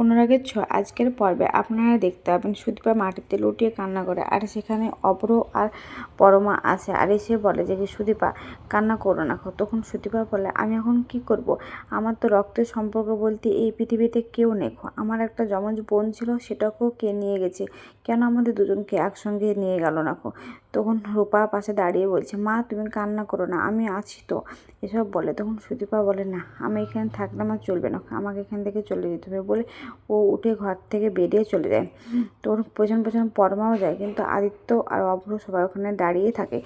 অনুরাগের ছ আজকের পর্বে আপনারা দেখতে পাবেন সুদীপা মাটিতে লুটিয়ে কান্না করে, আর সেখানে অব্র আর পরমা আছে, আর এসে বলে যে সুদীপা, কান্না করো না। তখন সুদীপা বলে, আমি এখন কি করব আমার তো রক্তের সম্পর্ক বলতে এই পৃথিবীতে কেউ নেই খো। আমার একটা যমজ বোন ছিল, সেটাকেও কে নিয়ে গেছে কেন আমাদের দুজনকে একসঙ্গে নিয়ে গেল না তখন রূপা পাশে দাঁড়িয়ে বলছে, মা, তুমি কান্না করো না, আমি আছি তো। এসব বলে তখন সুদীপা বলে, না, আমি এখানে থাকলে আমার চলবে না, আমাকে এখান থেকে চলে যেতে হবে। বলে ও উঠে ঘর থেকে বেরিয়ে চলে যায়। তখন পেছন পেছন পরমাও যায়, কিন্তু আদিত্য আর অভ্র সবাই ওখানে দাঁড়িয়ে থাকে।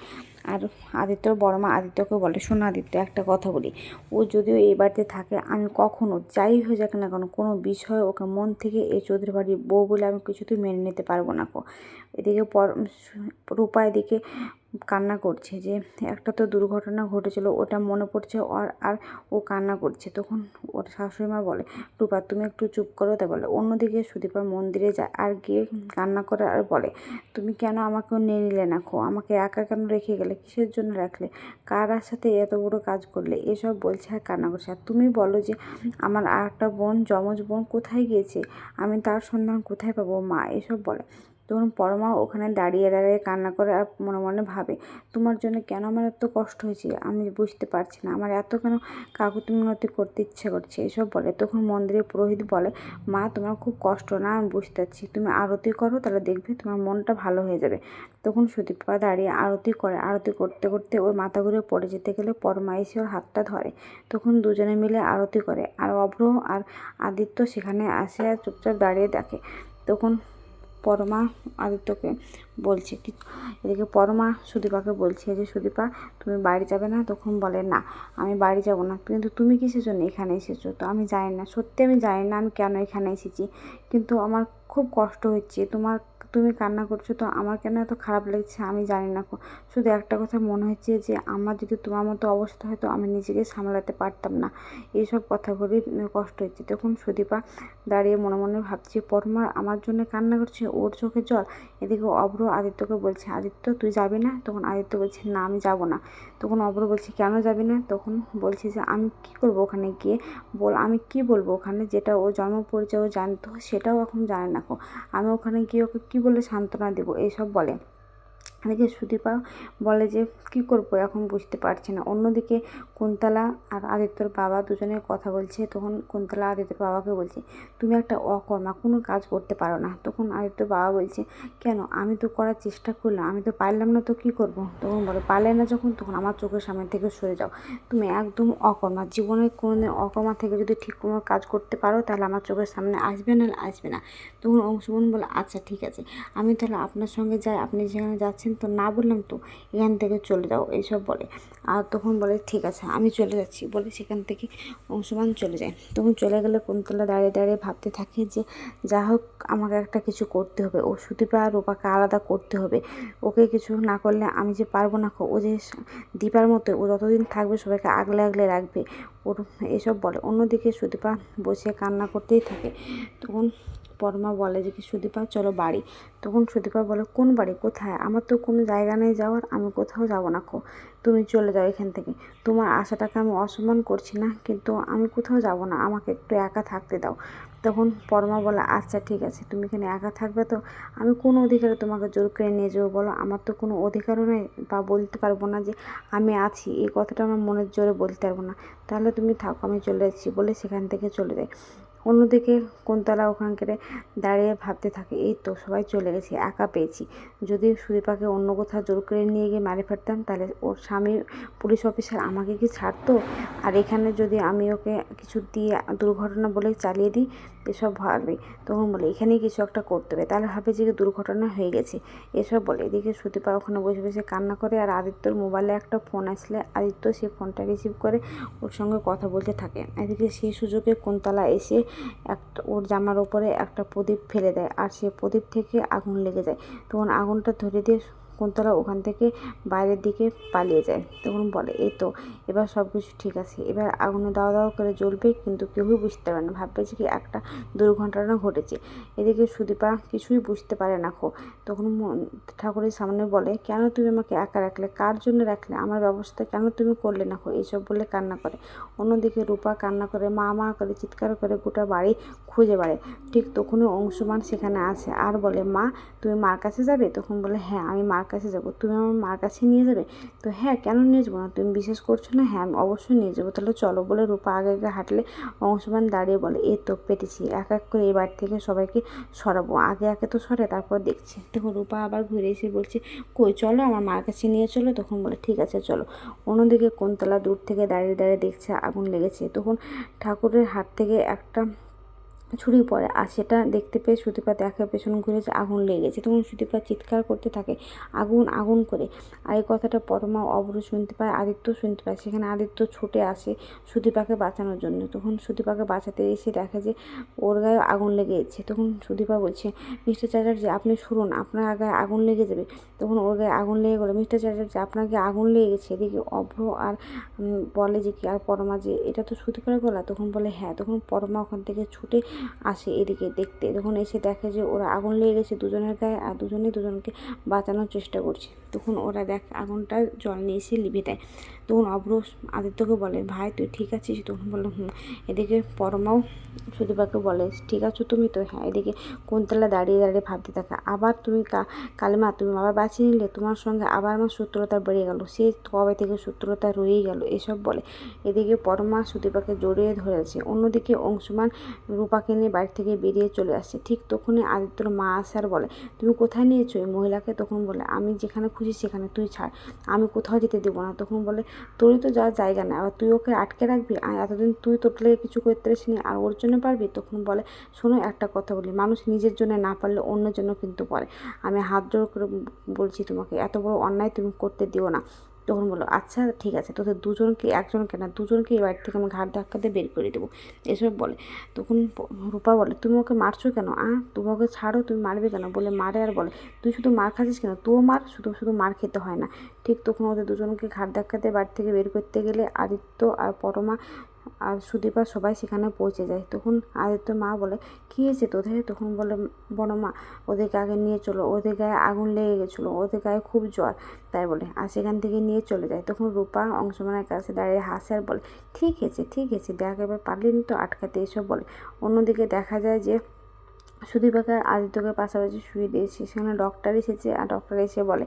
আর আদিত্যর বড় মা আদিত্যকে বলে, শোনো আদিত্য, একটা কথা বলি। ও যদিও এই বাড়িতে থাকে, আমি কখনো, যাই হয়ে যাক না কেন, কোনো বিষয় ওকে মন থেকে এই চৌধুরী বাড়ির বউ বলে আমি কিছুতেই মেনে নিতে পারব না কো। এদিকে পর রূপা এদিকে কান্না করছে যে একটা তো দুর্ঘটনা ঘটেছিল, ওটা মনে পড়ছে আর আর ও কান্না করছে। তখন ওর শাশুড়ি মা বলে, রূপা, তুমি একটু চুপ করো তাই বলে। অন্যদিকে সুদীপা মন্দিরে যায় আর গিয়ে কান্না করে আর বলে, তুমি কেন আমাকেও নিয়ে নিলে না খো? আমাকে একা কেন রেখে গেলে? কিসের জন্য রাখলে? কার সাথে এত বড় কাজ করলে? এসব বলছে আর কান্না করছে। আর তুমি বলো যে, আমার আর একটা বোন, যমজ বোন কোথায় গিয়েছে? আমি তার সন্ধান কোথায় পাবো? মা এসব বলে। তখন পরমা ওখানে দাঁড়িয়ে দাঁড়িয়ে কান্না করে আর মনে মনে ভাবে, তোমার জন্য কেন আমার এত কষ্ট হয়েছে? আমি বুঝতে পারছি না। আমার এত কেন কাকুতি মিনতি করতে ইচ্ছে করছে? এসব বলে। তখন মন্দিরে পুরোহিত বলে, মা, তোমার খুব কষ্ট না? আমি বুঝতে পারছি। তুমি আরতি করো, তাহলে দেখবে তোমার মনটা ভালো হয়ে যাবে। তখন সুদীপা দাঁড়িয়ে আরতি করে। আরতি করতে করতে ওর মাথা ঘুরে পড়ে যেতে গেলে পরমা এসে ওর হাতটা ধরে। তখন দুজনে মিলে আরতি করে। আর অভ্র আর আদিত্য সেখানে আসে আর চুপচাপ দাঁড়িয়ে দেখে। তখন পরমা আদিত্যকে বলছে কি, এদিকে পরমা সুদীপাকে বলছে যে, সুদীপা, তুমি বাড়ি যাবে না? তখন বলে, না, আমি বাড়ি যাব না। কিন্তু তুমি কিসের জন্য এখানে এসেছ? তো আমি জানি না। সত্যি আমি জানি না আমি কেন এখানে এসেছি। কিন্তু আমার খুব কষ্ট হচ্ছে। তোমার তুমি কান্না করছ, তো আমার কেন এত খারাপ লাগছে আমি জানি না শুধু একটা কথা মনে হচ্ছে যে, আমার যদি তোমার মতো অবস্থা হয়তো আমি নিজেকে সামলাতে পারতাম না। এইসব কথা বলেই কষ্ট হচ্ছে। তখন সুদীপা দাঁড়িয়ে মনে মনে ভাবছি, পরমা আমার জন্য কান্না করছে, ওর চোখে জল। এদিকে অব্র আদিত্যকে বলছে, আদিত্য, তুই যাবি না? তখন আদিত্য বলছে, না, আমি যাব না। তখন অব্র বলছে, কেন যাবি না? তখন বলছে যে, আমি কি করব ওখানে গিয়ে? বল, আমি কি বলব ওখানে? যেটা ও জন্ম পরিচয় ও জানতো, সেটাও এখন জানে না আমি ওখানে গিয়ে ওকে কী বলে সান্ত্বনা দেব এইসব বলে। এদিকে সুদীপা বলে যে, কি করব? এখন বুঝতে পারছি না। অন্যদিকে কুন্তলা আর আদিত্যর বাবা দুজনে কথা বলছে। তখন কুন্তলা আদিত্যর বাবাকে বলছে, তুমি একটা অকর্মা, কোনো কাজ করতে পারো না। তখন আদিত্যর বাবা বলছে, কেন? আমি তো করার চেষ্টা করলাম, আমি তো পারলাম না, তো কি করব? তখন বলে, পারলে না যখন, তখন আমার চোখের সামনে থেকে সরে যাও। তুমি একদম অকর্মা, জীবনে কোনোদিন অকর্মা থেকে যদি ঠিক কোনো কাজ করতে পারো, তাহলে আমার চোখের সামনে আসবে না আসবে না। তখন অংশগ্রহণ বলে আচ্ছা ঠিক আছে। আমি তাহলে আপনার সঙ্গে যাই, আপনি যেখানে যাচ্ছেন তো না বললাম তো এখান থেকে চলে যাও, এইসব বলে। আর তখন বলে, ঠিক আছে, আমি চলে যাচ্ছি। বলে সেখান থেকে অংশমান চলে যায়। তখন চলে গেলে কুন্তলা দাঁড়িয়ে দাঁড়িয়ে ভাবতে থাকে যে, যা হোক, আমাকে একটা কিছু করতে হবে। ও সুদীপা আর রূপাকে আলাদা করতে হবে। ওকে কিছু না করলে আমি যে পারব না, ও যে দীপার মতো, ও যতদিন থাকবে সবাইকে আগলে আগলে রাখবে। ওর এসব বলে। অন্যদিকে সুদীপা বসে কান্না করতেই থাকে। তখন পরমা বলে যে কি, সুদীপা, চলো বাড়ি। তখন সুদীপা বলে, কোন বাড়ি? কোথায়? আমার তো কোনো জায়গা নেই যাওয়ার, আমি কোথাও যাব না খো তুমি চলে যাও এখান থেকে। তোমার আশাটাকে আমি অসম্মান করছি না, কিন্তু আমি কোথাও যাব না, আমাকে একটু একা থাকতে দাও। তখন পরমা বলে আচ্ছা ঠিক আছে, তুমি এখানে একা থাকবে তো? আমি কোনো অধিকারে তোমাকে জোর করে নিয়ে যাব বলো? আমার তো কোনো অধিকারও নেই বা বলতে পারব না যে আমি আছি, এই কথাটা আমার মনের জোরে বলতে পারব না। তাহলে তুমি থাকো, আমি চলে যাচ্ছি বলে সেখান থেকে চলে যায়। অন্যদিকে কোনতলা ওখানকার দাঁড়িয়ে ভাবতে থাকে, এই তো সবাই চলে গেছে, একা পেয়েছি। যদি সুদীপাকে অন্য কোথাও জোর করে নিয়ে গিয়ে মারে ফেলতাম, তাহলে ওর স্বামী পুলিশ অফিসার আমাকে কি ছাড়তো? আর এখানে যদি আমি ওকে কিছু দিয়ে দুর্ঘটনা বলে চালিয়ে দিই, এসব ভাববে। তখন বলে, এখানেই কিছু একটা করতে হবে। তাহলে ভাবে যে দুর্ঘটনা হয়ে গেছে। এসব বলে, এদিকে সুদীপা ওখানে বসে বসে কান্না করে, আর আদিত্যর মোবাইলে একটা ফোন আসলে আদিত্য সেই ফোনটা রিসিভ করে ওর সঙ্গে কথা বলতে থাকে। এদিকে সেই সুযোগে কোনতলা এসে একটা, ওর জামার ওপরে একটা প্রদীপ ফেলে দেয় আর সে প্রদীপ থেকে আগুন লেগে যায়। তখন আগুনটা ধরে দিয়ে কুন্তলা ওখান থেকে বাইরের দিকে পালিয়ে যায়। তখন বলে, এই তো, এবার সব কিছু ঠিক আছে। এবার আগুনে দাওয়া দাওয়া করে জ্বলবে, কিন্তু কেউই বুঝতে পারে না। ভাববে যে কি একটা দুর্ঘটনা ঘটেছে। এদিকে সুদীপা কিছুই বুঝতে পারে না খো। তখন ঠাকুরের সামনে বলে, কেন তুমি আমাকে একা রাখলে? কার জন্য রাখলে? আমার ব্যবস্থা কেন তুমি করলে না খো? এইসব বলে কান্না করে। অন্যদিকে রূপা কান্না করে, মা মা করে, চিৎকার করে গোটা বাড়ি খুঁজে বেড়ায়। ঠিক তখনই অংশমান সেখানে আসে আর বলে, মা, তুমি মার কাছে যাবে? তখন বলে হ্যাঁ আমি মার কাছে যাব। তুমি আমার মার কাছে নিয়ে যাবে? তো হ্যাঁ কেন নিয়ে যাব না? তুমি বিশ্বাস করছ না? হ্যাঁ অবশ্যই নিয়ে যাব। তাহলে চলো বলে রূপা আগে আগে হাঁটলে অংশমান দাঁড়িয়ে বলে, এই তো পেটেছি। এক এক করে এই বাড়ি থেকে সবাইকে সরাবো। আগে আগে তো সরে, তারপর দেখছি। তখন রূপা আবার ঘুরে এসে বলছে, কই চলো, আমার মার কাছে নিয়ে চলো। তখন বলে, ঠিক আছে, চলো। অন্যদিকে কোনতলা দূর থেকে দাঁড়িয়ে দাঁড়িয়ে দেখছে আগুন লেগেছে। তখন ঠাকুরের হাত থেকে একটা ছুরি পড়ে আর সেটা দেখতে পেয়ে সুদীপা দেখে পেছন ঘুরে যে আগুন লেগেছে তখন সুদীপা চিৎকার করতে থাকে, আগুন আগুন করে। আর এই কথাটা পরমা অবরু শুনতে পায়, আদিত্য শুনতে পায়। সেখানে আদিত্য ছুটে আসে সুদীপাকে বাঁচানোর জন্য। তখন সুদীপাকে বাঁচাতে এসে দেখে যে ওর গায়ে আগুন লেগে যাচ্ছে। তখন সুদীপা বলছে, মিস্টার চ্যাটার্জি, আপনি শুনুন, আপনার গায়ে আগুন লেগে যাবে। তখন ওর গায়ে আগুন লেগে গেলো, মিস্টার চ্যাটার্জি, আপনার গায়ে আগুন লেগে গেছে। এদিকে অভ্র আর বলে যে কি, আর পরমা যে, এটা তো সুদীপার গলা? তখন বলে হ্যাঁ। তখন পরমা ওখান থেকে ছুটে আসে এদিকে দেখতে। তখন এসে দেখে যে ওরা আগুন লেগে গেছে দুজনের গায়ে আর দুজনেই দুজনকে বাঁচানোর চেষ্টা করছে। তখন ওরা দেখ আগুনটা জল নিয়ে এসে লিভে দেয়। তখন অভ্র আদিত্যকে বলে, ভাই, তুই ঠিক আছিস? তখন বলল হুম। এদিকে পরমাও সুদীপাকে বলে, ঠিক আছো তুমি? তো হ্যাঁ এদিকে কোনতলা দাঁড়িয়ে দাঁড়িয়ে ভাবতে থাকে, আবার তুমি কালিমা, তুমি আবার বাঁচিয়ে নিলে তোমার সঙ্গে আবার আমার শত্রুতা বেড়ে গেল। সে কবে থেকে শত্রুতা রয়েই গেল? এসব বলে। এদিকে পরমা সুদীপাকে জড়িয়ে ধরেছে। অন্যদিকে অংশমান রূপাকে নিয়ে বাড়ি থেকে বেরিয়ে চলে আসছে। ঠিক তখনই আদিত্যর মা আসার বলে, তুমি কোথায় নিয়েছো? এই মহিলাকে তখন বলে, আমি যেখানে খুশি সেখানে তুই ছাড়। আমি কোথাও যেতে দেবো না। তখন বলে, তোরই তো যাওয়ার জায়গা নেই। আবার তুই ওকে আটকে রাখবি? আর এতদিন তুই তোর লেগে কিছু করতে পারিসনি আর ওর জন্য পারবি? তখন বলে, শোনো, একটা কথা বলি। মানুষ নিজের জন্য না পারলে অন্য জন্য কিন্তু পারে। আমি হাত জোর করে বলছি তোমাকে, এত বড় অন্যায় তুমি করতে দিও না। তখন বলল আচ্ছা ঠিক আছে, তোদের দুজনকে, একজনকে না দুজনকে এই বাড়ি থেকে আমি ঘাট ধাক্কা দিয়ে বের করে দেবো। এসব বলে। তখন রূপা বলে, তুমি ওকে মারছো কেন? আ, তুমি ওকে ছাড়ো, তুমি মারবে কেন? বলে, মারে আর বলে, তুই শুধু মার খাচ্ছিস কেন? তুও মার, শুধু শুধু মার খেতে হয় না। ঠিক তখন ওদের দুজনকে ঘাট ধাক্কা দিয়ে বাড়ি থেকে বের করতে গেলে আদিত্য আর পরমা আর সুদীপা সবাই সেখানে পৌঁছে যায়। তখন আদিত্য মা বলে, কী হয়েছে তোদের? তখন বলে, বড় মা ওদেরকে আগে নিয়ে চলো, ওদের গায়ে আগুন লেগে গেছিল, ওদের গায়ে খুব জ্বর। তাই বলে, আর সেখান থেকে নিয়ে চলে যায়। তখন রূপা অংশমানের কাছে দাঁড়িয়ে হাসে আর বলে, ঠিক আছে ঠিক আছে, দেখ এবার পারলিনি তো আটকাতে? এসব বলে। অন্যদিকে দেখা যায় যে সুদীপাকে আর আদিত্যকে পাশাপাশি শুয়ে দিয়েছে। সেখানে ডক্টর এসেছে আর ডক্টর এসে বলে,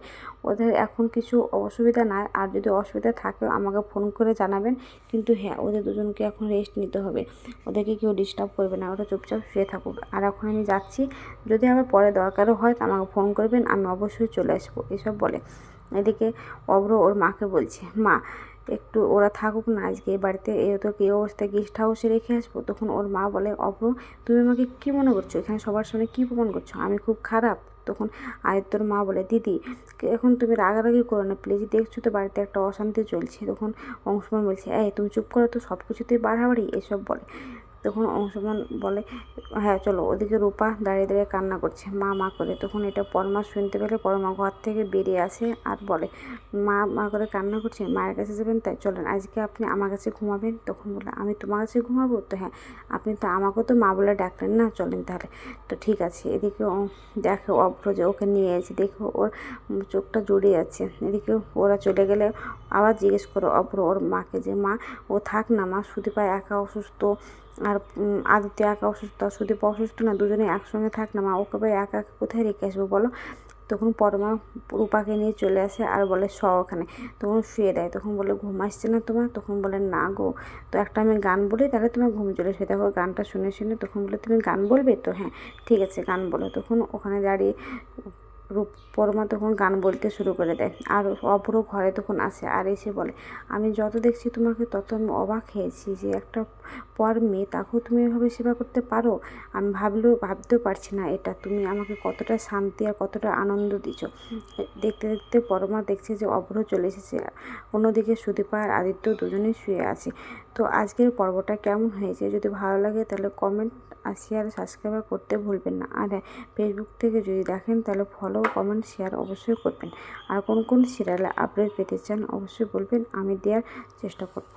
ওদের এখন কিছু অসুবিধা নাই, আর যদি অসুবিধা থাকে আমাকে ফোন করে জানাবেন। কিন্তু হ্যাঁ ওদের দুজনকে এখন রেস্ট নিতে হবে। ওদেরকে কেউ ডিস্টার্ব করবে না, ওরা চুপচাপ শুয়ে থাকুক। আর এখন আমি যাচ্ছি। যদি আবার পরে দরকারও হয় তো আমাকে ফোন করবেন, আমি অবশ্যই চলে আসব। এসব বলে। এদিকে অব্র ওর মাকে বলছে, মা একটু ওরা থাকুক না আজকে বাড়িতে এ তো এই অবস্থায় গেস্ট হাউসে রেখে আসব। তখন ওর মা বলে অব্র তুমি আমাকে কী মনে করছ? এখানে সবার সামনে কী প্রমাণ করছ? আমি খুব খারাপ। তখন আয়ত্তর মা বলে, দিদি, এখন তুমি রাগারাগি করো না প্লিজ দেখছ তো বাড়িতে একটা অশান্তি চলছে। তখন অংশমান বলছে, এই, তুমি চুপ করো তো সব কিছুতেই বাড়াবাড়ি? এসব বলে। তখন অংশমান বলে হ্যাঁ চলো। ওদিকে রূপা দাঁড়িয়ে দাঁড়িয়ে কান্না করছে। মা মা করে। তখন এটা পরমা শুনতে পেলে, পরমা ঘর থেকে বেরিয়ে আসে আর বলে, মা মা করে কান্না করছে? মায়ের কাছে যাবেন? তাই চলেন, আজকে আপনি আমার কাছে ঘুমাবেন। তখন বলে, আমি তোমার কাছে ঘুমাবো? তো হ্যাঁ আপনি তো আমাকেও তো মা বলে ডাকলেন না, চলেন তাহলে। তো ঠিক আছে, এদিকে দেখো অভ্র যে ওকে নিয়ে এসে দেখো, ওর চোখটা জড়িয়ে যাচ্ছে। এদিকে ওরা চলে গেলে আবার জিজ্ঞেস করো অভ্র ওর মাকে যে, মা, ও থাক না, মা, সুদীপা একা অসুস্থ আর আদিত্য একা অসুস্থ, আর সুদীপ অসুস্থ না, দুজনে একসঙ্গে থাক না, মা, ওকে ভাই একা একা কোথায় রেখে আসব বলো? তখন পরমা রূপাকে নিয়ে চলে আসে আর বলে স ওখানে। তখন শুয়ে দেয়, তখন বলে, ঘুম আসছে না তোমার? তখন বলে, না গো। তো একটা আমি গান বলি, তাহলে তোমার ঘুম চলে আসবে। দেখো, গানটা শুনে শুনে তখন বলে, তুমি গান বলবে? তো হ্যাঁ ঠিক আছে, গান বলো। তখন ওখানে দাঁড়িয়ে রূপ পরমা তখন গান বলতে শুরু করে দেয়। আর অপর ঘরে তখন আসে আর এসে বলে, আমি যত দেখছি তোমাকে তত আমি অবাক হয়েছি যে একটা পর মেয়ে, তাকেও তুমি এভাবে সেবা করতে পারো? আমি ভাবলেও ভাবতেও পারছি না এটা। তুমি আমাকে কতটা শান্তি আর কতটা আনন্দ দিচ্ছ দেখতে দেখতে পরমা দেখছে যে অভ্র চলে এসেছে। অন্যদিকে সুদীপা আর আদিত্য দুজনেই শুয়ে আছে। তো আজকের পর্বটা কেমন হয়েছে? যদি ভালো লাগে তাহলে কমেন্ট আর শেয়ার সাবস্ক্রাইব করতে ভুলবেন না। আর হ্যাঁ ফেসবুক থেকে যদি দেখেন তাহলে ফলো কমেন্ট শেয়ার অবশ্যই করবেন। আর কোন কোন সিরিয়ালে আপডেট পেতে চান অবশ্যই বলবেন, আমি দেওয়ার চেষ্টা করব।